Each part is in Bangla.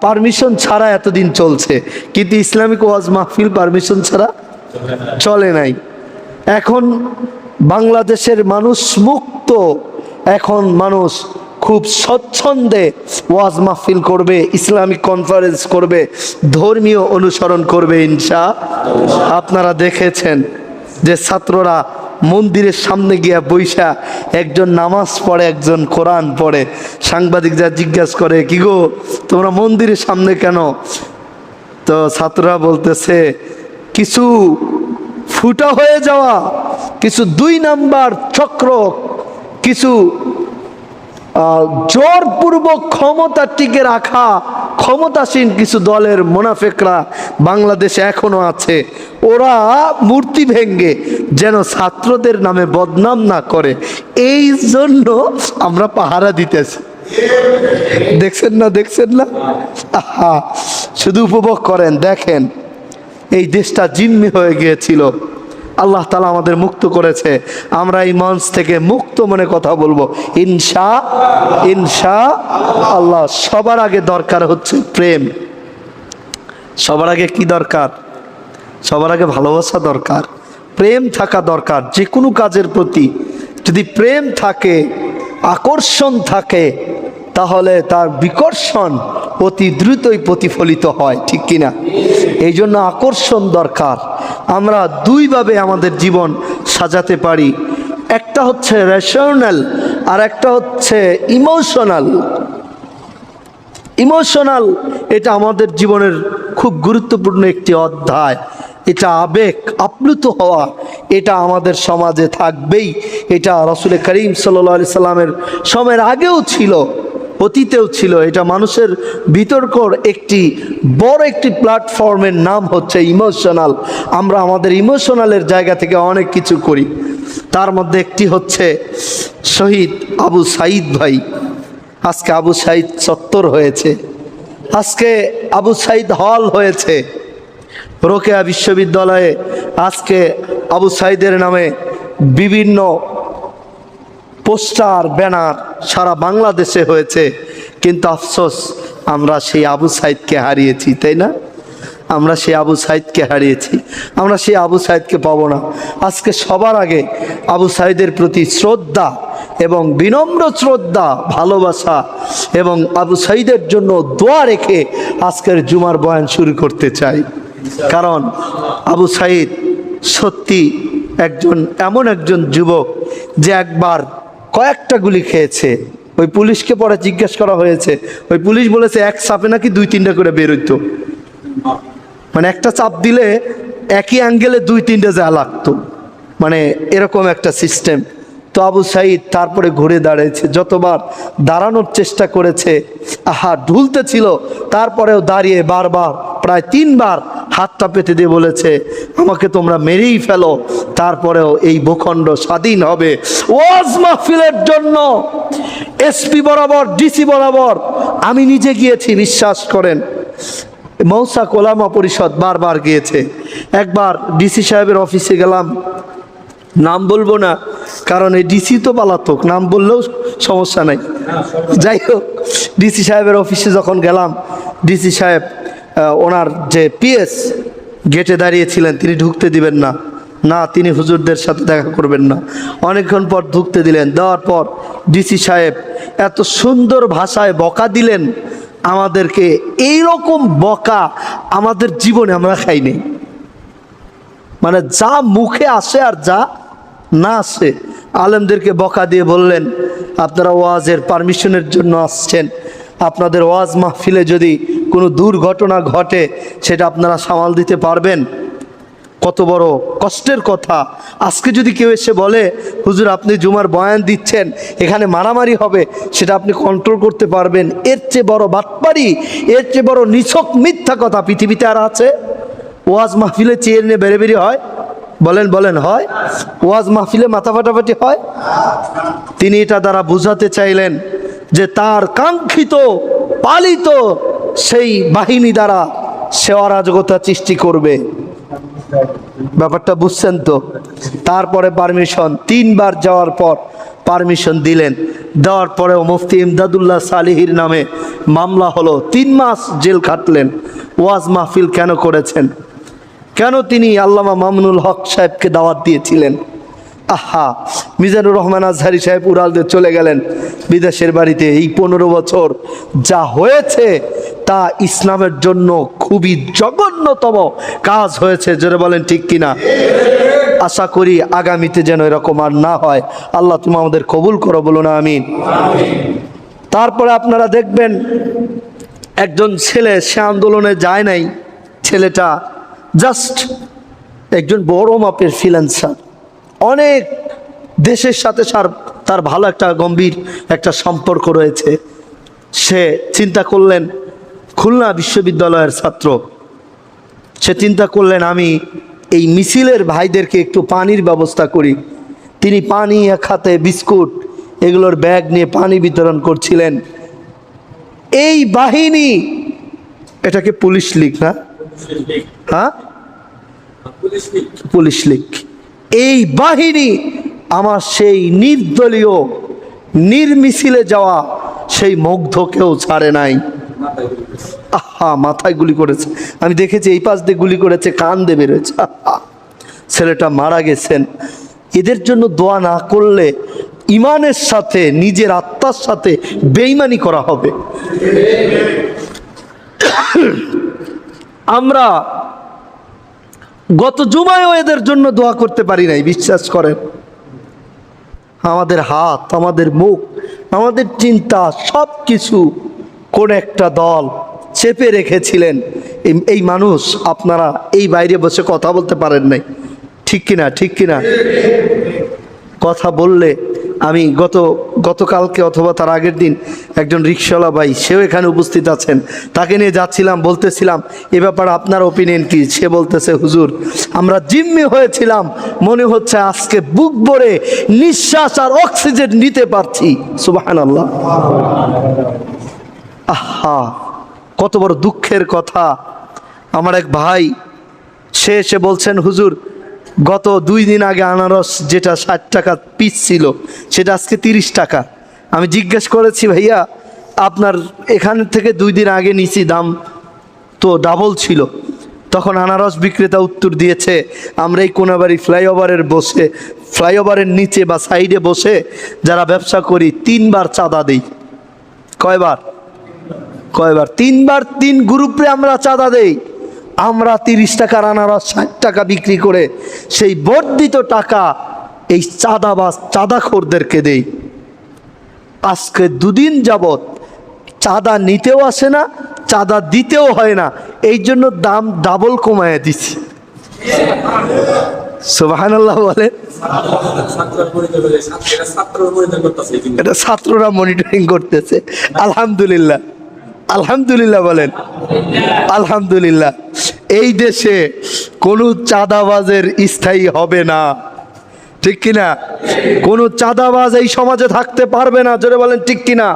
পারমিশন ছাড়া এতদিন চলছে। কিন্তু ইসলামিক ওয়াজ মাহফিল পারমিশন ছাড়া চলে নাই। এখন বাংলাদেশের মানুষ মুক্ত। এখন মানুষ খুব স্বচ্ছন্দে ওয়াজ মাহফিল করবে, ইসলামিক কনফারেন্স করবে, ধর্মীয় অনুসরণ করবে ইনশা। আপনারা দেখেছেন। যে ছাত্ররা মন্দিরের সামনে গিয়া বৈশা একজন নামাজ পড়ে, একজন কোরআন পড়ে। সাংবাদিক যা জিজ্ঞাসা করে, কি গো, তোমরা মন্দিরের সামনে কেন? তো ছাত্ররা বলতেছে, কিছু ফুটা হয়ে যাওয়া, কিছু দুই নাম্বার চক্র, কিছু জোরপূর্বক ক্ষমতা টিকে রাখা, ক্ষমতাসীন কিছু দলের মোনাফেকরা বাংলাদেশে এখনও আছে। ওরা মূর্তি ভেঙ্গে যেন ছাত্রদের নামে বদনাম না করে। এই জন্য আমরা পাহারা দিতেছি। দেখছেন না দেখছেন না? আহা, শুধু উপভোগ করেন, দেখেন, এই দেশটা জিম্মি হয়ে গিয়েছিল। আল্লাহ তালা আমাদের মুক্ত করেছে। আমরা এই মঞ্চ থেকে মুক্ত মনে কথা বলব। ইনশা ইনশা আল্লাহ, সবার আগে দরকার হচ্ছে প্রেম। সবার আগে কি দরকার? সবার আগে ভালোবাসা দরকার, প্রেম থাকা দরকার যে কোনো কাজের প্রতি। যদি প্রেম থাকে, আকর্ষণ থাকে, তাহলে তার বিকর্ষণ অতি দ্রুতই প্রতিফলিত হয়, ঠিক কিনা এই জন্য আকর্ষণ দরকার। আমরা দুইভাবে আমাদের জীবন সাজাতে পারি। একটা হচ্ছে রেশনাল আর একটা হচ্ছে ইমোশনাল ইমোশনাল এটা আমাদের জীবনের খুব গুরুত্বপূর্ণ একটি অধ্যায়। এটা আবেগ, আপ্লুত হওয়া, এটা আমাদের সমাজে থাকবেই। এটা রসুল করিম সাল্লি সাল্লামের সময়ের আগেও ছিল, অতীতেও ছিল। এটা মানুষের বিতর্কর একটি, বড় একটি প্ল্যাটফর্মের নাম হচ্ছে ইমোশনাল। আমরা আমাদের ইমোশনালের জায়গা থেকে অনেক কিছু করি। তার মধ্যে একটি হচ্ছে শহীদ আবু সাইদ ভাই। আজকে আবু সাইদ চত্বর হয়েছে। আজকে আবু সাইদ হল হয়েছে। রোকেয়া বিশ্ববিদ্যালয়ে আজকে আবু সাইদের নামে বিভিন্ন পোস্টার, ব্যানার সারা বাংলাদেশে হয়েছে। কিন্তু আফসোস, আমরা সেই আবু সাইদকে হারিয়েছি, তাই না? আমরা সেই আবু সাইদকে হারিয়েছি। আমরা সেই আবু সাইদকে পাবো না। আজকে সবার আগে আবু সাইদের প্রতি শ্রদ্ধা এবং বিনম্র শ্রদ্ধা, ভালোবাসা এবং আবু সাইদের জন্য দোয়া রেখে আজকের জুমার বয়ান শুরু করতে চাই। কারণ আবু সাইদ সত্যি একজন, এমন একজন যুবক যে একবার কয়েকটা গুলি খেয়েছে। ওই পুলিশকে পরে জিজ্ঞেস করা হয়েছে। ওই পুলিশ বলেছে, এক চাপে নাকি দুই তিনটা করে বেরোইতো মানে একটা চাপ দিলে একই অ্যাঙ্গেলে দুই তিনটে যা লাগতো মানে এরকম একটা সিস্টেম তো আবু সাইদ তারপরে ঘুরে দাঁড়িয়েছে, যতবার দাঁড়ানোর চেষ্টা করেছে, আহা ঢুলতে ছিল তারপরেও দাঁড়িয়ে বারবার, প্রায় তিনবার হাতটা পেতে দিয়ে বলেছে, আমাকে তোমরা মেরেই ফেলো, তারপরেও এই ভূখণ্ড স্বাধীন হবে। ওয়াজ মাহফিলের জন্য এসপি বরাবর, ডিসি বরাবর, আমি নিজে গিয়েছি বিশ্বাস করেন। মৌসা কোলামা পরিষদ বারবার গিয়েছে। একবার ডিসি সাহেবের অফিসে গেলাম, নাম বলব না কারণ এই ডিসি তো পালাতক, নাম বললেও সমস্যা নাই। যাই হোক ডিসি সাহেবের অফিসে যখন গেলাম ডিসি সাহেব ওনার যে পিএস গেটে দাঁড়িয়েছিলেন, তিনি ঢুকতে দিবেন না। না, তিনি হুজুরদের সাথে দেখা করবেন না। অনেকক্ষণ পর ঢুকতে দিলেন। দেওয়ার পর ডিসি সাহেব এত সুন্দর ভাষায় বকা দিলেন, আমাদেরকে এই রকম বকা আমাদের জীবনে আমরা খাইনি। মানে যা মুখে আসে আর যা না আসে আলেমদেরকে বকা দিয়ে বললেন, আপনারা ওয়াজের পারমিশনের জন্য আসছেন। আপনাদের ওয়াজ মাহফিলে যদি কোনো দুর্ঘটনা ঘটে, সেটা আপনারা সামাল দিতে পারবেন। কত বড় কষ্টের কথা। আজকে যদি কেউ এসে বলে, হুজুর, আপনি জুমার বয়ান দিচ্ছেন, এখানে মারামারি হবে, সেটা আপনি কন্ট্রোল করতে পারবেন। এর চেয়ে বড় বাটপারি, এর চেয়ে বড় নিছক মিথ্যা কথা পৃথিবীতে আর আছে। ওয়াজ মাহফিলে চেয়ে নিয়ে বেড়ে বেরিয়ে হয়। বলেন বলেন, হয়? ওয়াজ মাহফিলে মাথা ফাটাফাটি হয়? তিনি এটা দ্বারা বুঝাতে চাইলেন যে তার কাঙ্ক্ষিত, পালিত সেই বাহিনী দ্বারা সে অরাজকতা সৃষ্টি করবে। ব্যাপারটা বুঝছেন তো? তারপরে পারমিশন, তিনবার যাওয়ার পর পারমিশন দিলেন। দেওয়ার পরেও মুফতি ইমদাদুল্লাহ সালিহির নামে মামলা হলো। তিন মাস জেল খাটলেন। ওয়াজ মাহফিল কেন করেছেন? কেন তিনি আল্লামা মামুনুল হক সাহেবকে দাওয়াত দিয়েছিলেন? আহা, মিজানুর রহমান আজহারি সাহেব উড়ালদের চলে গেলেন। বিদেশের বাড়িতে এই পনেরো বছর যা হয়েছে তা ইসলামের জন্য খুবই জঘন্যতম কাজ হয়েছে, জোরে বলেন ঠিক কিনা? আশা করি আগামীতে যেন এরকম আর না হয়। আল্লাহ তুমি আমাদের কবুল করো বলো না আমিন। তারপরে আপনারা দেখবেন, একজন ছেলে, সে আন্দোলনে যায় নাই, ছেলেটা জাস্ট একজন বড় মাপের ফিল্যান্সার অনেক দেশের সাথে তার ভালো একটা গম্ভীর একটা সম্পর্ক রয়েছে। সে চিন্তা করলেন, খুলনা বিশ্ববিদ্যালয়ের ছাত্র। সে চিন্তা করলেন, আমি এই মিছিলের ভাইদেরকে একটু পানির ব্যবস্থা করি। তিনি পানি হাতে, বিস্কুট এগুলোর ব্যাগ নিয়ে পানি বিতরণ করছিলেন। এই বাহিনী, এটাকে পুলিশ লীগ না? হ্যাঁ পুলিশ লীগ। এই বাহিনী আমার সেই নির্দলীয় নির্মিছিলে যাওয়া সেই মুগ্ধকেও ছাড়ে নাই। আহা মাথায় গুলি করেছে। আমি দেখেছি এই পাশ দিয়ে গুলি করেছে কান দিয়ে বেরোয়েছে। আহা, ছেলেটা মারা গেছেন। এদের জন্য দোয়া না করলে ইমানের সাথে নিজের আত্মার সাথে বেইমানি করা হবে। আমরা গত জুমায়ও এদের জন্য দোয়া করতে পারি নাই, বিশ্বাস করেন। আমাদের হাত, আমাদের মুখ, আমাদের চিন্তা সব কিছু কোন একটা দল চেপে রেখেছিলেন। এই- মানুষ আপনারা এই বাইরে বসে কথা বলতে পারেন নাই। ঠিক কিনা ঠিক কিনা? কথা বললে আমি গত, গতকালকে অথবা তার আগের দিন একজন রিক্সাওয়ালা ভাই, সেও এখানে উপস্থিত আছেন। তাকে নিয়ে যাচ্ছিলাম, বলতেছিলাম, এ ব্যাপারে আপনার ওপিনিয়ন কি? সে বলতেছে, হুজুর, আমরা জিম্মি হয়েছিলাম। মনে হচ্ছে আজকে বুক ভরে নিঃশ্বাস আর অক্সিজেন নিতে পারছি। সুবাহান আল্লাহ আহা, কত বড় দুঃখের কথা। আমার এক ভাই, সে এসে বলছেন, হুজুর গত দুই দিন আগে আনারস যেটা ষাট টাকা পিস ছিল, সেটা আজকে তিরিশ টাকা। আমি জিজ্ঞেস করেছি, ভাইয়া, আপনার এখান থেকে দুই দিন আগে নিছি দাম তো ডাবল ছিল। তখন আনারস বিক্রেতা উত্তর দিয়েছে, আমরা এই কোনাবাড়ি ফ্লাইওভারের বসে, ফ্লাইওভারের নিচে বা সাইডে বসে যারা ব্যবসা করি, তিনবার চাঁদা দিই। কয়বার? কয়বার? তিনবার তিন গ্রুপে আমরা চাঁদা দেই। আমরা তিরিশ টাকার আনারস, ষাট টাকা বিক্রি করে সেই বর্ধিত টাকা এই চাঁদা বা চাঁদাখোরদেরকে দেই। আজকে দুদিন যাবত চাঁদা নিতেও আসে না, চাঁদা দিতেও হয় না। এই জন্য দাম ডাবল কমায় দিছি। সুবাহান বলে। এটা ছাত্ররা মনিটরিং করতেছে। আলহামদুলিল্লাহ। আলহামদুলিল্লাহ বলেন। আলহামদুলিল্লাহ। এই দেশে কোনো চাঁদাবাজের স্থায়ী হবে না। ঠিক কিনা? কোনো চাঁদাবাজ এই সমাজে থাকতে পারবে না, জোরে বলেন ঠিক কিনা?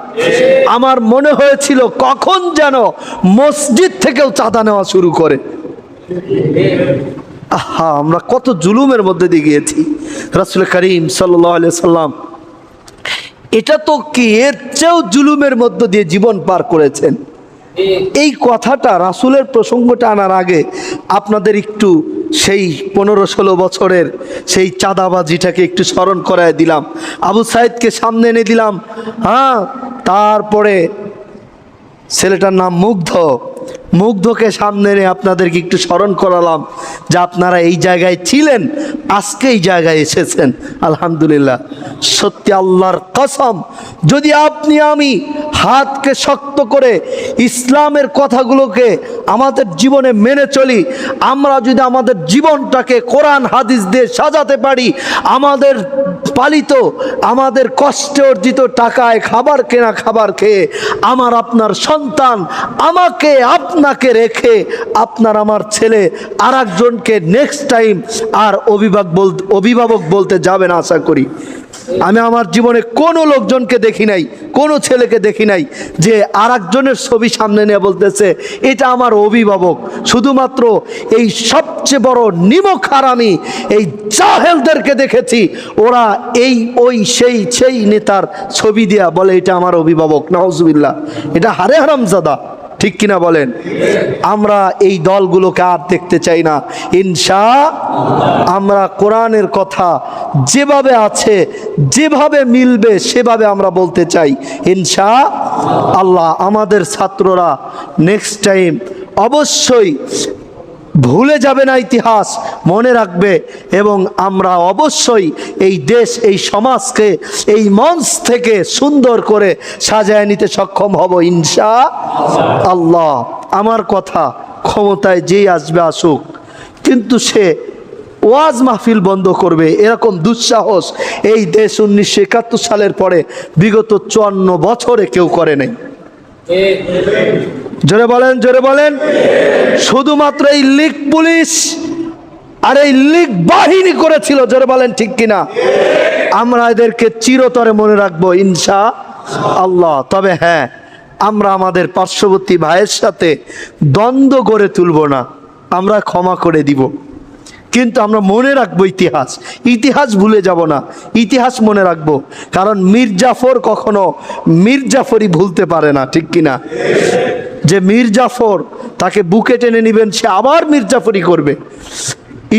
আমার মনে হয়েছিল কখন যেন মসজিদ থেকেও চাঁদা নেওয়া শুরু করে। আহা, আমরা কত জুলুমের মধ্যে দিয়ে গিয়েছি। রাসুল করিম সাল্লাহ সাল্লাম এটা তো কি? এর চেয়েও জুলুমের মধ্য দিয়ে জীবন পার করেছেন। এই কথাটা রাসুলের প্রসঙ্গটা আনার আগে আপনাদের একটু সেই পনেরো ষোলো বছরের সেই চাঁদাবাজিটাকে একটু স্মরণ করায় দিলাম। আবু সাইদকে সামনে এনে দিলাম। হ্যাঁ তারপরে ছেলেটার নাম মুগ্ধ। মুগ্ধকে সামনে এনে আপনাদেরকে একটু স্মরণ করালাম যে আপনারা এই জায়গায় ছিলেন আজকে এই জায়গায় এসেছেন। আলহামদুলিল্লাহ। সত্যি আল্লাহর কসম, যদি আপনি আমি হাতকে শক্ত করে ইসলামের কথাগুলোকে আমাদের জীবনে মেনে চলি। আমরা যদি আমাদের জীবনটাকে কোরআন, হাদিস দিয়ে সাজাতে পারি, আমাদের পালিত, আমাদের কষ্টে অর্জিত টাকায় খাবার কেনা খাবার খেয়ে আমার আপনার সন্তান আমাকে, আপনাকে রেখে আপনার আমার ছেলে আর নেক্সট টাইম আর অভিভাবক বল, অভিভাবক বলতে যাবেন আশা করি। আমি আমার জীবনে কোনো লোকজনকে দেখি নাই, কোনো ছেলেকে দেখি নাই যে আর একজনের ছবি সামনে নিয়ে বলতেছে, এটা আমার অভিভাবক। শুধুমাত্র এই সবচেয়ে বড় নিমক হারামি, এই জাহেলদেরকে দেখেছি, ওরা এই, ওই, সেই সেই নেতার ছবি দিয়া বলে, এটা আমার অভিভাবক নওয়াজুবিল্লাহ এটা হারে হারামজাদা। ঠিক কিনা বলেন? আমরা এই দলগুলোকে আর দেখতে চাই না। ইনশা আমরা কোরআনের কথা যেভাবে আছে, যেভাবে মিলবে, সেভাবে আমরা বলতে চাই। ইনশা আল্লাহ, আমাদের ছাত্ররা নেক্সট টাইম অবশ্যই ভুলে যাবে না ইতিহাস, মনে রাখবে এবং আমরা অবশ্যই এই দেশ, এই সমাজকে, এই মঞ্চ থেকে সুন্দর করে সাজায় নিতে সক্ষম হব ইনশা আল্লাহ। আমার কথা ক্ষমতায় যেই আসবে, আসুক। কিন্তু সে ওয়াজ মাহফিল বন্ধ করবে, এরকম দুঃসাহস এই দেশ উনিশশো একাত্তর সালের পরে বিগত চুয়ান্ন বছরে কেউ করে নাই। জোরে বলেন জোরে বলেন। শুধুমাত্র এই লিগ পুলিশ আর এই লীগ বাহিনী করেছিল, জোরে বলেন ঠিক কিনা? আমরা এদেরকে চিরতরে মনে রাখব, ইনশা আল্লাহ। তবে হ্যাঁ আমরা আমাদের পার্শ্ববর্তী ভাইয়ের সাথে দ্বন্দ্ব গড়ে তুলব না, আমরা ক্ষমা করে দিব। কিন্তু আমরা মনে রাখব ইতিহাস ইতিহাস ভুলে যাব না, ইতিহাস মনে রাখব। কারণ মির্জাফর কখনো মির্জাফরই ভুলতে পারে না, ঠিক কিনা? যে মির্জাফর তাকে বুকে টেনে নেবেন, সে আবার মির্জাফরই করবে।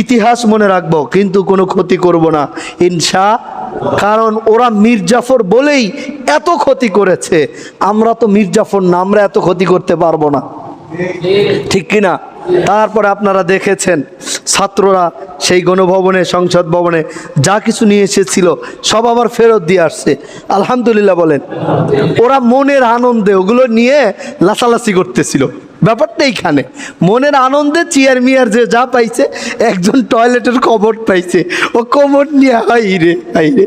ইতিহাস মনে রাখব, কিন্তু কোনো ক্ষতি করব না। ইনশা, কারণ ওরা মির্জাফর বলেই এত ক্ষতি করেছে। আমরা তো মির্জাফর না, আমরা এত ক্ষতি করতে পারব না। ঠিক কিনা? তারপরে আপনারা দেখেছেন, ছাত্ররা সেই গণভবনে, সংসদ ভবনে যা কিছু নিয়ে এসেছিল, সব আবার ফেরত দিয়ে আসছে। আলহামদুলিল্লাহ বলেন, ওরা মনের আনন্দে ওগুলো নিয়ে লাসালাসি করতেছিল। ব্যাপারটা এইখানে, মনের আনন্দে চিয়ার মিয়ার যে যা পাইছে, একজন টয়লেটের কবর পাইছে। ও কবর নিয়ে হাই রে হাই রে।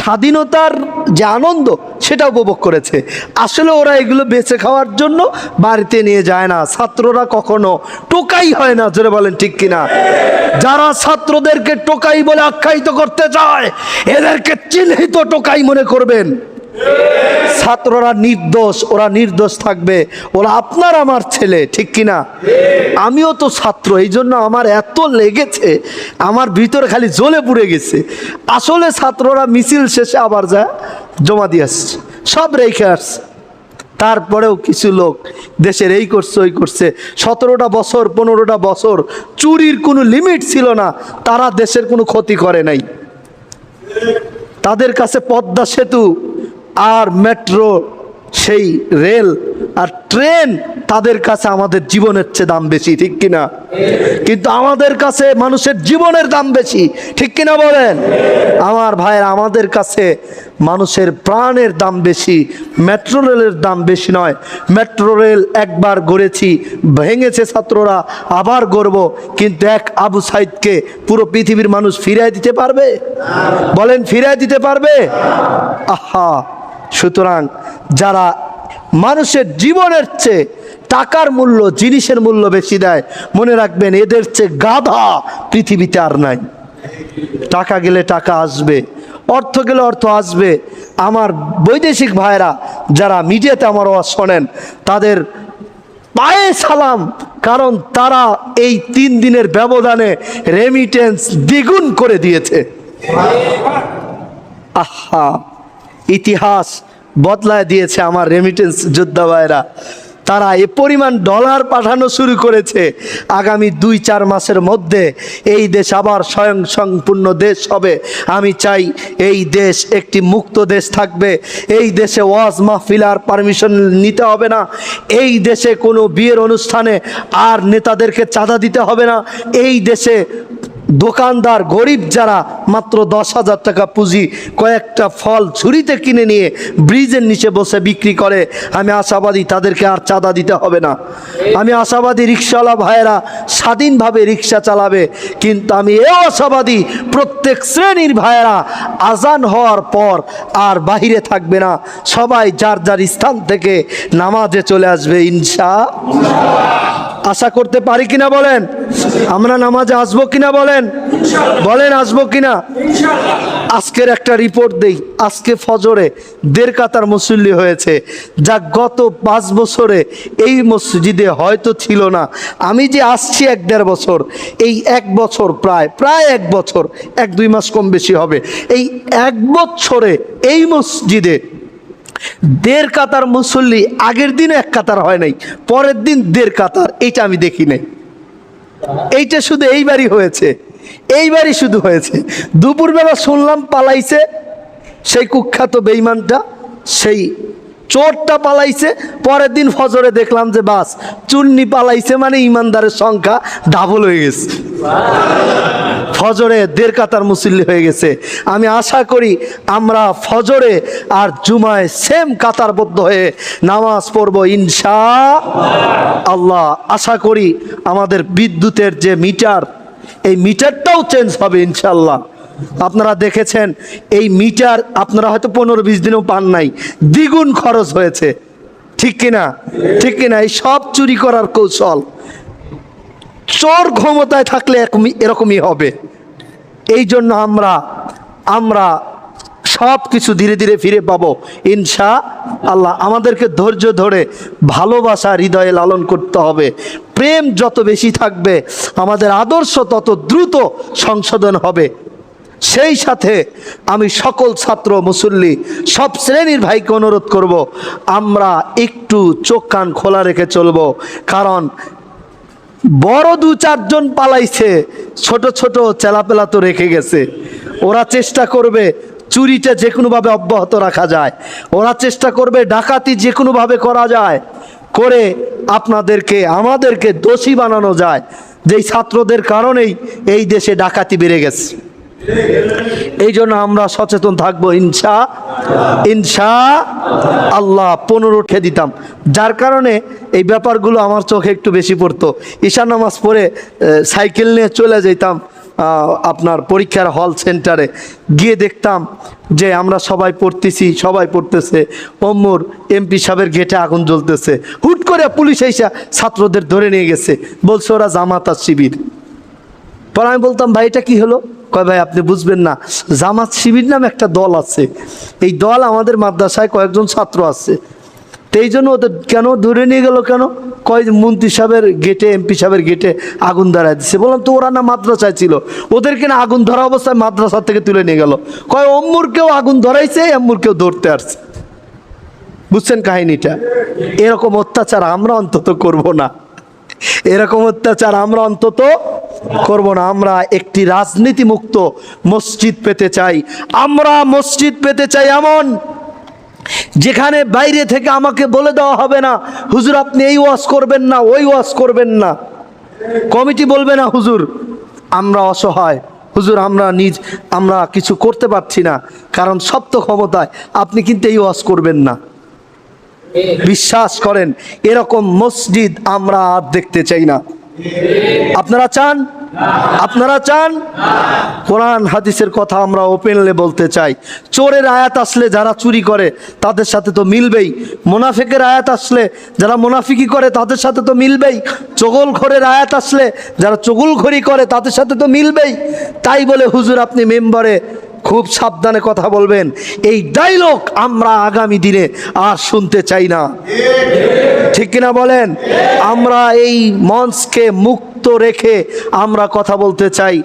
স্বাধীনতার যে আনন্দ, সেটা উপভোগ করেছে। আসলে ওরা এগুলো বেঁচে খাওয়ার জন্য বাড়িতে নিয়ে যায় না। ছাত্ররা কখনো টোকাই হয় না, জোরে বলেন ঠিক কিনা? যারা ছাত্রদেরকে টোকাই বলে আখ্যায়িত করতে চায়, এদেরকে চিহ্নিত টোকাই মনে করবেন। ছাত্ররা নির্দোষ, ওরা নির্দোষ থাকবে। ওরা আপনার আমার ছেলে, ঠিক কিনা? আমিও তো ছাত্র এই জন্য আমার এত লেগেছে, আমার ভিতরে খালি জ্বলে পুড়ে গেছে। আসলে ছাত্ররা মিছিল শেষে আবার যা, জমা দিয়ে আসছে, সব রেখে আসছে। তারপরেও কিছু লোক দেশের এই করছে, ওই করছে। সতেরোটা বছর, পনেরোটা বছর, চুরির কোনো লিমিট ছিল না, তারা দেশের কোনো ক্ষতি করে নাই। তাদের কাছে পদ্মা সেতু আর মেট্রো, সেই রেল আর ট্রেন তাদের কাছে আমাদের জীবনের চেয়ে দাম বেশি, ঠিক কিনা? কিন্তু আমাদের কাছে মানুষের জীবনের দাম বেশি, ঠিক কিনা বলেন? আমার ভাইয়ের, আমাদের কাছে মানুষের প্রাণের দাম বেশি, মেট্রো রেলের দাম বেশি নয়। মেট্রো রেল একবার গড়েছি, ভেঙেছে ছাত্ররা, আবার গড়ব, কিন্তু এক আবু সাইদকে পুরো পৃথিবীর মানুষ ফিরিয়ে দিতে পারবে? বলেন, ফিরিয়ে দিতে পারবে? আহা! সুতরাং যারা মানুষের জীবনের চেয়ে টাকার মূল্য জিনিসের মূল্য বেশি দেয়, মনে রাখবেন এদের চেয়ে গাধা পৃথিবীতে আর নাই। টাকা গেলে টাকা আসবে, অর্থ গেলে অর্থ আসবে। আমার বৈদেশিক ভাইরা যারা মিডিয়াতে আমার আওয়াজ শোনেন, তাদের পায়ে সালাম, কারণ তারা এই তিন দিনের ব্যবধানে রেমিটেন্স দ্বিগুণ করে দিয়েছে। আহা! ইতিহাস বদলায় দিয়েছে আমার রেমিটেন্স যোদ্ধা ভাইরা তারা এ পরিমাণ ডলার পাঠানো শুরু করেছে। আগামী দুই চার মাসের মধ্যে এই দেশ আবার স্বয়ং সম্পূর্ণ দেশ হবে। আমি চাই এই দেশ একটি মুক্ত দেশ থাকবে। এই দেশে ওয়াজ মাহফিল আর পারমিশন নিতে হবে না। এই দেশে কোনো বিয়ের অনুষ্ঠানে আর নেতাদেরকে চাঁদা দিতে হবে না। এই দেশে দোকানদার গরিব যারা মাত্র দশ হাজার টাকা পুঁজি কয়েকটা ফল ঝুড়িতে কিনে নিয়ে ব্রিজের নিচে বসে বিক্রি করে, আমি আশাবাদী তাদেরকে আর চাঁদা দিতে হবে না। আমি আশাবাদী রিক্সাওয়ালা ভাইয়েরা স্বাধীনভাবে রিক্সা চালাবে, কিন্তু আমি এও আশাবাদী প্রত্যেক শ্রেণির ভাইয়েরা আজান হওয়ার পর আর বাহিরে থাকবে না। সবাই যার যার স্থান থেকে নামাজে চলে আসবে, ইনশা আশা করতে পারি কিনা বলেন? আমরা নামাজে আসব কিনা বলেন? বলেন, আসব কিনা? আজকের একটা রিপোর্ট দেই। আজকে ফজরে দেড় কাতার মুসল্লি হয়েছে। যা গত পাঁচ বছরে এই মসজিদে হয়তো ছিল না। আমি যে আসছি এক দেড় বছর, এই এক বছর প্রায় প্রায় এক বছর, এক দুই মাস কম বেশি হবে। এই এক বছরে এই মসজিদে দেড় কাতার মুসল্লি আগের দিন এক কাতার হয় নাই, পরের দিন দেড় কাতার, এইটা আমি দেখি নাই। এইটা শুধু এইবারই হয়েছে, এইবারই শুধু হয়েছে। দুপুরবেলা শুনলাম পালাইছে, সেই কুখ্যাত বেইমানটা সেই চোরটা পালাইছে, পরের দিন ফজরে দেখলাম যে বাস, চুন্নি পালাইছে মানে ইমানদারের সংখ্যা ডাবল হয়ে গেছে। ফজরে দেড় কাতার মুসল্লি হয়ে গেছে। আমি আশা করি আমরা ফজরে আর জুমায় সেম কাতারবদ্ধ হয়ে নামাজ পড়ব ইনশা আল্লাহ। আশা করি আমাদের বিদ্যুতের যে মিটার, এই মিটারটাও চেঞ্জ হবে ইনশাল্লাহ আপনারা দেখেছেন, এই মিটার আপনারা হয়তো পনেরো বিশ দিনেও পান নাই। দ্বিগুণ খরচ হয়েছে। ঠিক কিনা? ঠিক কিনা? এই সব চুরি করার কৌশল। চোর ক্ষমতায় থাকলে এরকমই হবে। এই জন্য আমরা আমরা সব কিছু ধীরে ধীরে ফিরে পাবো। ইনশা আল্লাহ, আমাদেরকে ধৈর্য ধরে ভালোবাসা, হৃদয়ে লালন করতে হবে। প্রেম যত বেশি থাকবে, আমাদের আদর্শ তত দ্রুত সংশোধন হবে। সেই সাথে আমি সকল ছাত্র মুসল্লি সব শ্রেণির ভাইকে অনুরোধ করব, আমরা একটু চোখ কান খোলা রেখে চলবো। কারণ বড় দু চারজন পালাইছে, ছোট ছোট চেলাপেলা তো রেখে গেছে। ওরা চেষ্টা করবে চুরিটা যে কোনোভাবে অব্যাহত রাখা যায়। ওরা চেষ্টা করবে ডাকাতি যে কোনোভাবে করা যায়, করে আপনাদেরকে, আমাদেরকে দোষী বানানো যায়। যেই ছাত্রদের কারণেই এই দেশে ডাকাতি বেড়ে গেছে। এই জন্য আমরা সচেতন থাকব, ইনশা ইনশা আল্লাহ, পনেরো উঠে দিতাম। যার কারণে এই ব্যাপারগুলো আমার চোখে একটু বেশি পড়তো। ঈশা নামাজ পড়ে সাইকেল নিয়ে চলে যেতাম আপনার পরীক্ষার হল সেন্টারে। গিয়ে দেখতাম যে আমরা সবাই পড়তেছি, সবাই পড়তেছে। অম্মুর এমপি সাহেবের গেটে আগুন জ্বলতেছে। হুট করে পুলিশ এসে ছাত্রদের ধরে নিয়ে গেছে। বলছে, ওরা জামাত আর শিবির। পরে আমি বলতাম, ভাই, এটা কি হলো? কয়, ভাই, আপনি বুঝবেন না। জামাত শিবির নামে একটা দল আছে। এই দল আমাদের মাদ্রাসায় কয়েকজন ছাত্র আছে। তো এই জন্য ওদের কেন ধরে নিয়ে গেল কেন? কয়, মন্ত্রী সাহেবের গেটে, এমপি সাহেবের গেটে আগুন ধরায় দিচ্ছে বললাম, তো ওরা না মাদ্রাসায় ছিল? ওদেরকে না আগুন ধরা অবস্থায় মাদ্রাসা থেকে তুলে নিয়ে গেল? কয় অম্মুরকেও আগুন ধরাইছে এম্মুরকেও ধরতে আসছে। বুঝছেন কাহিনীটা? এরকম অত্যাচার আমরা অন্তত করব না। এরকম অত্যাচার আমরা অন্তত করব না। আমরা একটি রাজনীতি মুক্ত মসজিদ পেতে চাই। আমরা মসজিদ পেতে চাই এমন যেখানে বাইরে থেকে আমাকে বলে দেওয়া হবে না, হুজুর, আপনি এই ওয়াশ করবেন না, ওই ওয়াশ করবেন না। কমিটি বলবে না, হুজুর, আমরা অসহায়। হুজুর, আমরা নিজ, আমরা কিছু করতে পারছি না। কারণ সপ্ত ক্ষমতায় আপনি কিন্তু এই ওয়াশ করবেন না। বিশ্বাস করেন, এরকম মসজিদ আমরা আর দেখতে চাই না। আপনারা চান? আপনারা চান? কোরআন, হাদিসের কথা আমরা ওপেনলে বলতে চাই। চোরের আয়াত আসলে যারা চুরি করে, তাদের সাথে তো মিলবেই। মোনাফেকের আয়াত আসলে, যারা মোনাফিকি করে, তাদের সাথে তো মিলবেই। চগল ঘরের আয়াত আসলে, যারা চগুলখড়ি করে, তাদের সাথে তো মিলবেই। তাই বলে হুজুর, আপনি মেম্বারে খুব সাবধানে কথা বলবেন। এই ডাইলগ আমরা আগামী দিনে আর শুনতে চাই না। ঠিক কিনা বলেন? আমরা এই মঞ্চকে মুক্ত রেখে আমরা কথা বলতে চাই।